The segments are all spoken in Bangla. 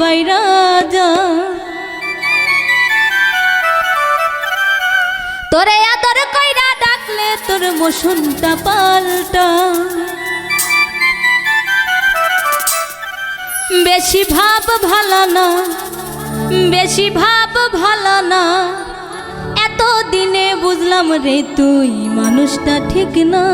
বাইরা যা তোরে আদর কইরা ডাকলে তোর মশুনটা পাল্টা। বেশি ভাব ভালো না, বেশি ভাব ভালো না। এত দিনে বুঝলাম রে তুই মানুষটা ঠিক না।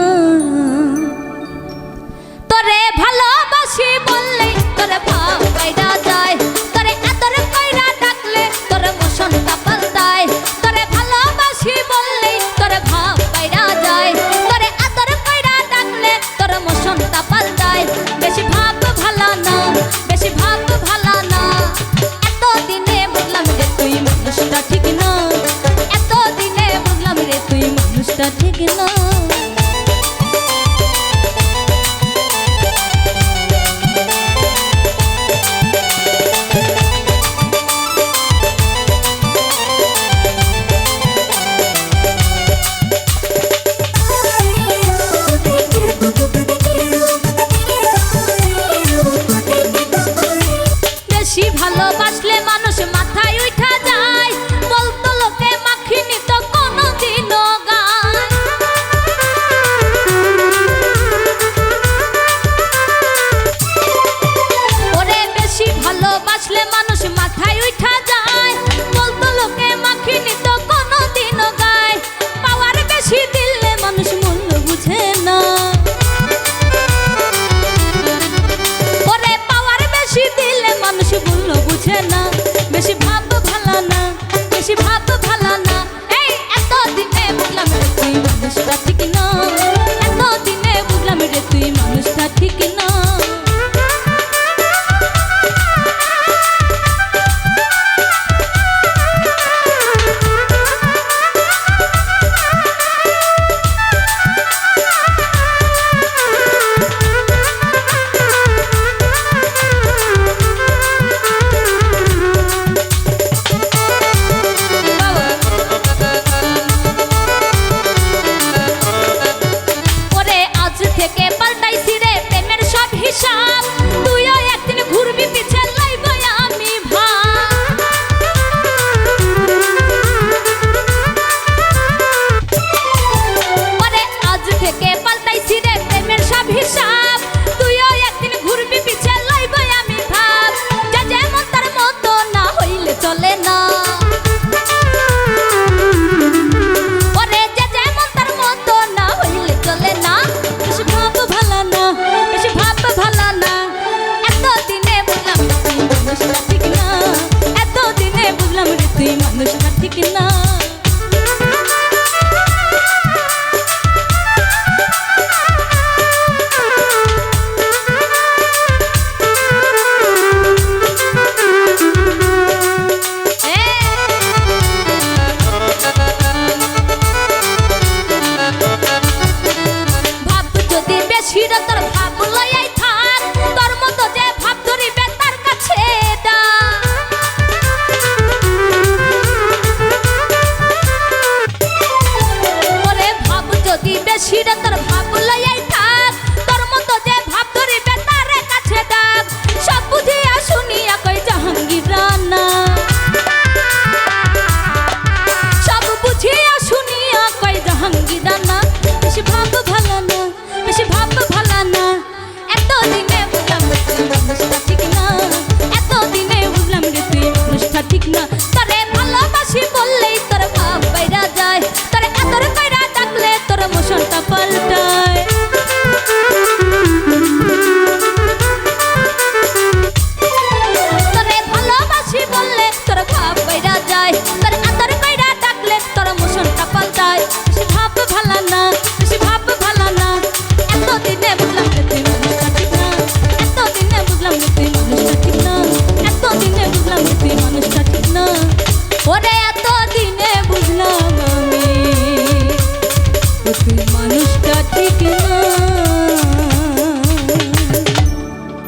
start taking off. মানুষ মূল্য বুঝে না। চলে না গিদানা বেশি ভাব ভালো না বেশি ভাব বুঝলাম রে তুই মানুষটা বুঝলাম রে তুই মানুষটা ঠিক না ভালোবাসি বললেই তোর ভাব বাইরা যায়। তোর এতর কইরা ডাকলে তোর মোশনটা পাল্টায়।